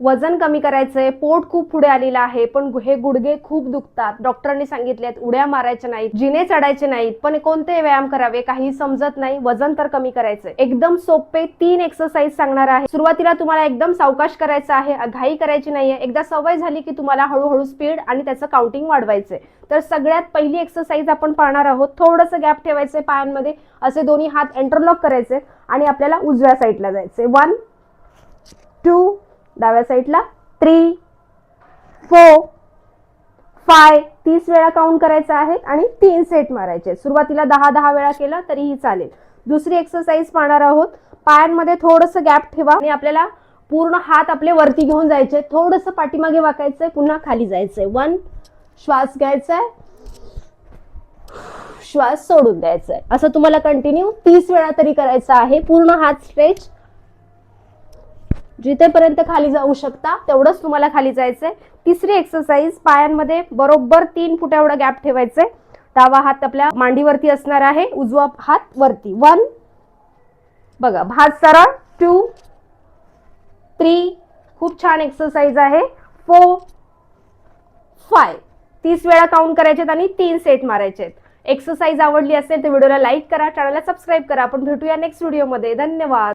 वजन कमी करायचंय पोट खूप पुढे आलेलं आहे पण हे गुडघे खूप दुखतात. डॉक्टरांनी सांगितलेत उड्या मारायच्या नाहीत जिने चढायचे नाहीत पण कोणते व्यायाम करावे काही समजत नाही वजन तर कमी करायचंय. एकदम सोपे तीन एक्सरसाइज सांगणार आहे. सुरुवातीला तुम्हाला एकदम सावकाश करायचं आहे घाई करायची नाहीये. एकदा सवय झाली की तुम्हाला हळूहळू स्पीड आणि त्याचं काउंटिंग वाढवायचंय. तर सगळ्यात पहिली एक्सरसाइज आपण पाहणार आहोत. थोडंसं गॅप ठेवायचंय पायांमध्ये असे दोन्ही हात एंटरलॉक करायचे आणि आपल्याला उजव्या साईडला जायचंय. वन टू डाव्या साईडला. थ्री फोर फाय तीस वेळा काउंट करायचं आहे आणि तीन सेट मारायचे. सुरुवातीला दहा दहा वेळा केला तरीही चालेल. दुसरी एक्सरसाइज पाहणार आहोत. पायांमध्ये थोडंसं गॅप ठेवा आणि आपल्याला पूर्ण हात आपले वरती घेऊन जायचे. थोडंसं पाठीमागे वाकायचंय पुन्हा खाली जायचंय. वन श्वास घ्यायचाय. श्वास सोडून द्यायचा आहे असं तुम्हाला कंटिन्यू तीस वेळा तरी करायचं आहे. पूर्ण हात स्ट्रेच जिथेपर्यंत खाली जाऊ शकता तेवढंच तुम्हाला खाली जायचंय. तिसरी एक्सरसाइज पायांमध्ये बरोबर तीन फुट एवढा गॅप ठेवायचंय. डावा हात आपल्या मांडीवरती असणार आहे उजवा हात वरती. वन बघा हात सरळ. टू थ्री खूप छान एक्सरसाइज आहे. फोर फाय तीस वेळा काउंट करायचे आणि तीन सेट मारायचे एक्सरसाइज आवडली असेल तर व्हिडिओला लाईक करा चॅनलला सबस्क्राईब करा. आपण भेटूया नेक्स्ट व्हिडिओमध्ये धन्यवाद.